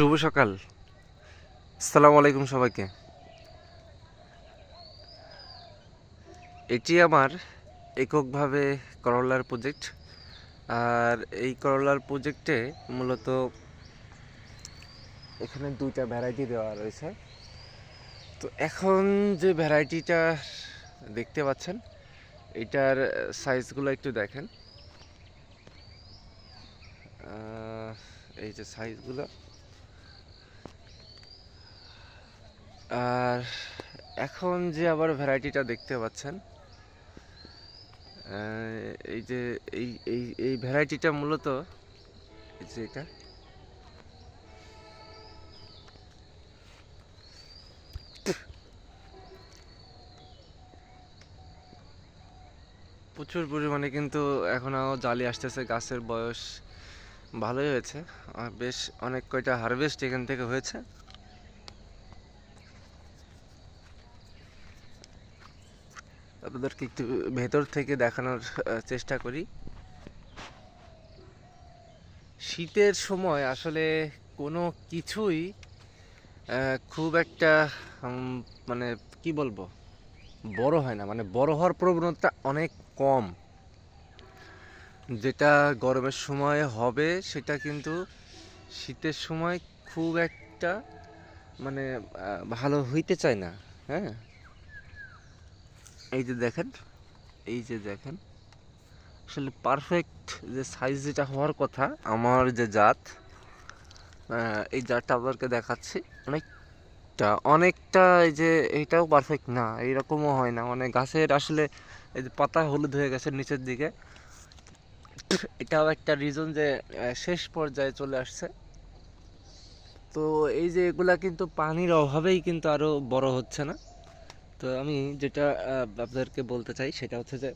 শুভ সকাল। আসসালামু আলাইকুম সবাইকে। এটি আমার এককভাবে করলার প্রজেক্ট আর এই করলার প্রজেক্টে মূলত এখানে দুইটা ভ্যারাইটি দেওয়া রয়েছে। তো এখন যে ভ্যারাইটিটা দেখতে পাচ্ছেন, এটার সাইজগুলো একটু দেখেন। এই যে সাইজগুলো আর এখন যে আবার ভ্যারাইটিটা দেখতে পাচ্ছেন এই যে এই এই এই ভ্যারাইটিটা মূলত যে এটা, প্রচুর পরিমাণে কিন্তু এখনও জালি আসতেছে, গাছের বয়স ভালোই হয়েছে বেশ অনেক কয়টা হারভেস্ট এখান থেকে হয়েছে। আপনাদেরকে একটু ভেতর থেকে দেখানোর চেষ্টা করি। শীতের সময় আসলে কোনো কিছুই খুব একটা মানে কি বলব? বড় হয় না। মানে বড় হওয়ার প্রবণতা অনেক কম। যেটা গরমের সময় হবে, সেটা কিন্তু শীতের সময় খুব একটা মানে ভালো হইতে চায় না। হ্যাঁ? এই যে দেখেন, এই যে দেখেন, আসলে পারফেক্ট যে সাইজ যেটা হওয়ার কথা, আমার যে জাত এই জাতটা আপনাদেরকে দেখাচ্ছি। অনেকটা অনেকটা এই যে এইটাও পারফেক্ট না এইরকমও হয় না। মানে গাছের আসলে এই যে পাতা হলুদ হয়ে গেছে নিচের দিকে। এটাও একটা রিজন যে শেষ পর্যায়ে চলে আসছে। তো এই যে এগুলা কিন্তু পানির অভাবেই কিন্তু আরও বড় হচ্ছে না। তো আমি যেটা আপনাদেরকে বলতে চাই সেটা হচ্ছে যে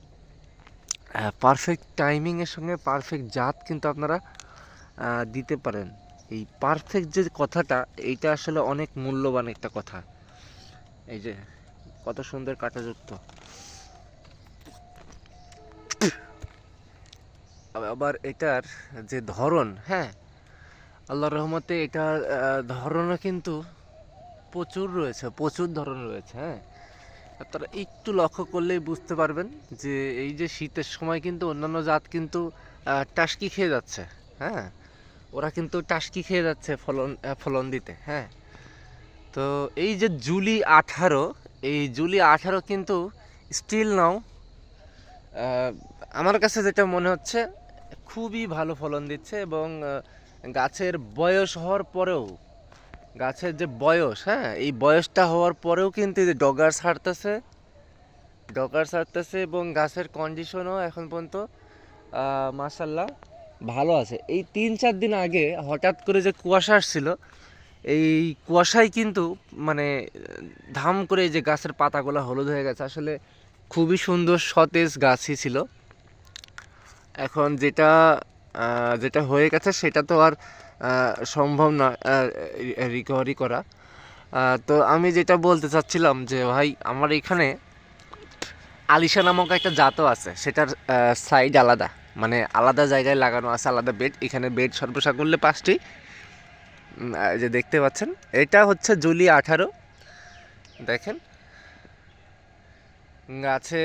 পারফেক্ট টাইমিং এর সঙ্গে পারফেক্ট জাত কিন্তু আপনারা দিতে পারেন। এই পারফেক্ট যে কথাটা, এইটা আসলে অনেক মূল্যবান একটা কথা। এই যে, কত সুন্দর কাঁটাযুক্ত আব- আবার এটার যে ধরন হ্যাঁ আল্লাহর রহমতে এটার ধরনও কিন্তু প্রচুর রয়েছে, প্রচুর ধরন রয়েছে হ্যাঁ। আপনারা একটু লক্ষ্য করলেই বুঝতে পারবেন যে এই যে শীতের সময় কিন্তু অন্যান্য জাত কিন্তু টাসকি খেয়ে যাচ্ছে হ্যাঁ? ওরা কিন্তু টাসকি খেয়ে যাচ্ছে ফলন ফলন দিতে হ্যাঁ? তো এই যে জুলি আঠারো, এই জুলি আঠারো কিন্তু স্টিল নাও আমার কাছে যেটা মনে হচ্ছে, খুবই ভালো ফলন দিচ্ছে এবং গাছের বয়স হওয়ার পরেও গাছের যে বয়স হ্যাঁ এই বয়সটা হওয়ার পরেও কিন্তু এই যে ডগার ছাড়তেছে ডগার ছাড়তেছে এবং গাছের কন্ডিশনও এখন পর্যন্ত মাসাল্লাহ ভালো আছে। এই তিন চার দিন আগে হঠাৎ করে যে কুয়াশা আসছিল, এই কুয়াশায় কিন্তু মানে ধাম করে যে গাছের পাতাগুলো হলুদ হয়ে গেছে। আসলে খুবই সুন্দর সতেজ গাছই ছিল। এখন যেটা যেটা হয়ে গেছে সেটা তো আর সম্ভব না রিকভারি করা। তো আমি যেটা বলতে চাচ্ছিলাম যে, ভাই, আমার এখানে আলিশা নামক একটা জাতও আছে, সেটার সাইড আলাদা। মানে আলাদা জায়গায় লাগানো আছে, আলাদা বেড এখানে বেড সর্বসা করলে পাঁচটি। যে দেখতে পাচ্ছেন, এটা হচ্ছে জুলি আঠারো। দেখেন, গাছে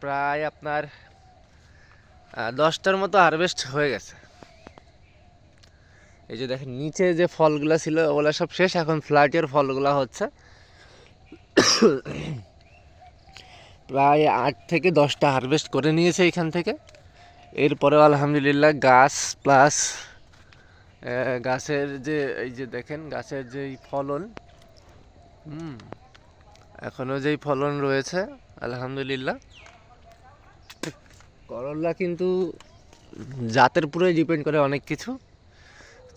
প্রায় আপনার দশটার মতো হারভেস্ট হয়ে গেছে। এই যে দেখেন, নিচে যে ফলগুলো ছিল, ওগুলো সব শেষ, এখন ফ্ল্যাটের ফলগুলো হচ্ছে। প্রায় আট থেকে দশটা হারভেস্ট করে নিয়েছে এখান থেকে। এরপরেও আলহামদুলিল্লাহ গাছ প্লাস গাছের যে, এই যে দেখেন, গাছের যেই ফলন, হুম এখনও যেই ফলন রয়েছে, আলহামদুলিল্লাহ। করলা কিন্তু জাতের উপরে ডিপেন্ড করে অনেক কিছু।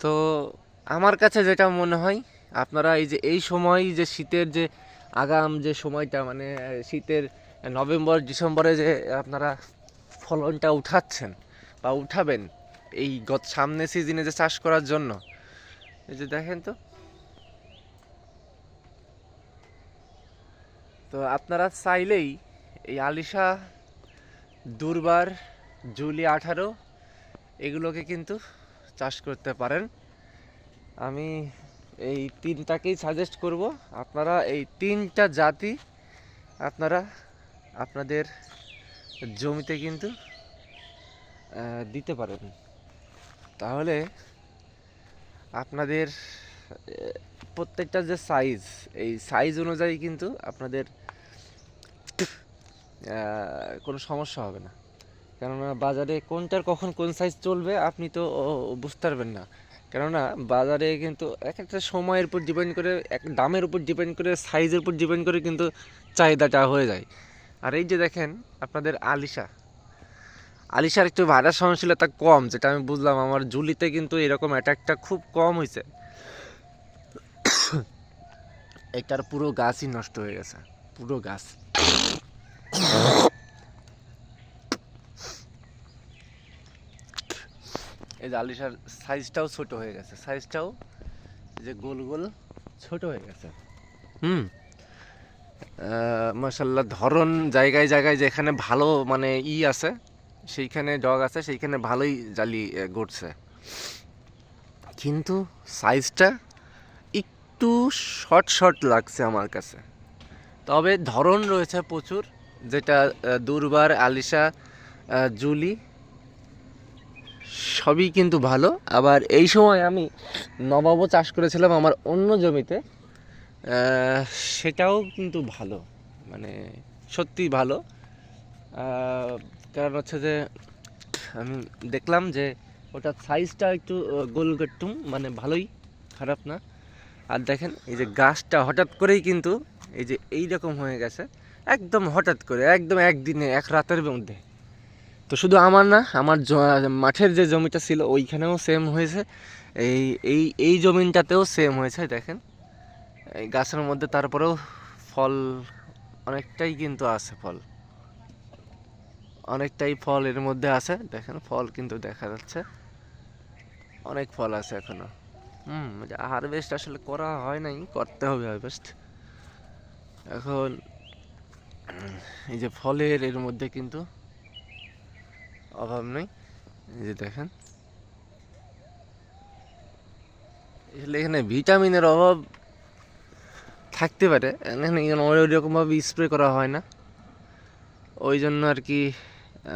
তো আমার কাছে যেটা মনে হয়, আপনারা এই যে, এই সময় যে শীতের যে আগাম, যে সময়টা মানে শীতের নভেম্বর, ডিসেম্বরে যে আপনারা ফলনটা উঠাচ্ছেন বা উঠাবেন এই গত সামনে সিজনে যে চাষ করার জন্য, এই যে দেখেন তো। তো আপনারা চাইলেই এই আলিশা, দুর্বার, জুলি আঠারো, এগুলোকে কিন্তু চাষ করতে পারেন। আমি এই তিনটাকেই সাজেস্ট করব। আপনারা এই তিনটা জাতি আপনারা আপনাদের জমিতে কিন্তু দিতে পারেন। তাহলে আপনাদের প্রত্যেকটা যে সাইজ এই সাইজ অনুযায়ী কিন্তু আপনাদের কোনো সমস্যা হবে না। কেননা বাজারে কোনটার কখন কোন সাইজ চলবে আপনি তো বুঝতে পারবেন না। কেননা বাজারে কিন্তু এক একটা সময়ের উপর ডিপেন্ড করে, এক দামের উপর ডিপেন্ড করে সাইজের উপর ডিপেন্ড করে কিন্তু চাহিদাটা হয়ে যায়। আর এই যে দেখেন আপনাদের আলিশা। আলিশার একটু ভাইরাস সহনশীলতা কম, যেটা আমি বুঝলাম আমার জুলিতে কিন্তু এরকম অ্যাটাকটা খুব কম হয়েছে এটার পুরো গাছই নষ্ট হয়ে গেছে, পুরো গাছ। এই যে আলিশার সাইজটাও ছোট হয়ে গেছে। সাইজটাও যে গোল গোল ছোট হয়ে গেছে। হুম। মাসাল্লাহ ধরন জায়গায় জায়গায় যেখানে ভালো মানে ই আছে, সেইখানে ডগ আছে, সেইখানে ভালোই জালি গড়ছে। কিন্তু সাইজটা একটু শর্ট শর্ট লাগছে আমার কাছে। তবে ধরন রয়েছে প্রচুর, যেটা দুর্বার, আলিশা জুলি সবই কিন্তু ভালো। আবার এই সময় আমি নবাবও চাষ করেছিলাম আমার অন্য জমিতে। সেটাও কিন্তু ভালো। মানে সত্যি ভালো। কারণ হচ্ছে যে আমি দেখলাম যে ওটার সাইজটা একটু গোল গট্টুম মানে ভালোই, খারাপ না। আর দেখেন, এই যে গাছটা হঠাৎ করেই কিন্তু এই যে এই রকম হয়ে গেছে। একদম হঠাৎ করে, একদম একদিনে, এক রাতের মধ্যে। তো শুধু আমার না, আমার মাঠের যে জমিটা ছিল ওইখানেও সেম হয়েছে। এই এই এই জমিনটাতেও সেম হয়েছে, দেখেন। এই গাছের মধ্যে তারপরেও ফল অনেকটাই কিন্তু আছে ফল। অনেকটাই ফল এর মধ্যে আছে, দেখেন ফল কিন্তু দেখা যাচ্ছে। অনেক ফল আছে এখনও। হুম হারভেস্ট আসলে করা হয় নাই, করতে হবে হারভেস্ট এখন এই যে ফলের এর মধ্যে কিন্তু অভাব নেই। যে দেখেন। আসলে এখানে ভিটামিনের অভাব থাকতে পারে। এখানে ওই রকমভাবে স্প্রে করা হয় না। ওই জন্য আর কি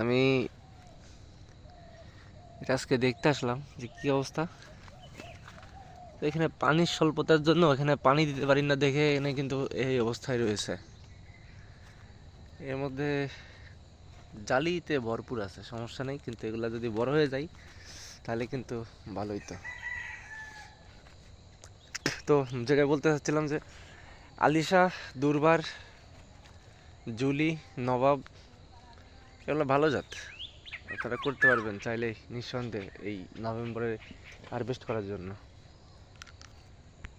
আমি আজকে দেখতে আসলাম যে কী অবস্থা। তো এখানে পানির স্বল্পতার জন্য এখানে পানি দিতে পারি না দেখে এখানে কিন্তু এই অবস্থায় রয়েছে। এর মধ্যে জালিতে ভরপুর আছে, সমস্যা নেই, কিন্তু এগুলা যদি বড় হয়ে যায়, তাহলে কিন্তু ভালোই তো। তো যেটা বলতে চাচ্ছিলাম যে, আলিশা, দুর্বার, জুলি, নবাব, এগুলো ভালো জাত। তারা করতে পারবেন চাইলে নিঃসন্দেহে এই নভেম্বরে হারভেস্ট করার জন্য।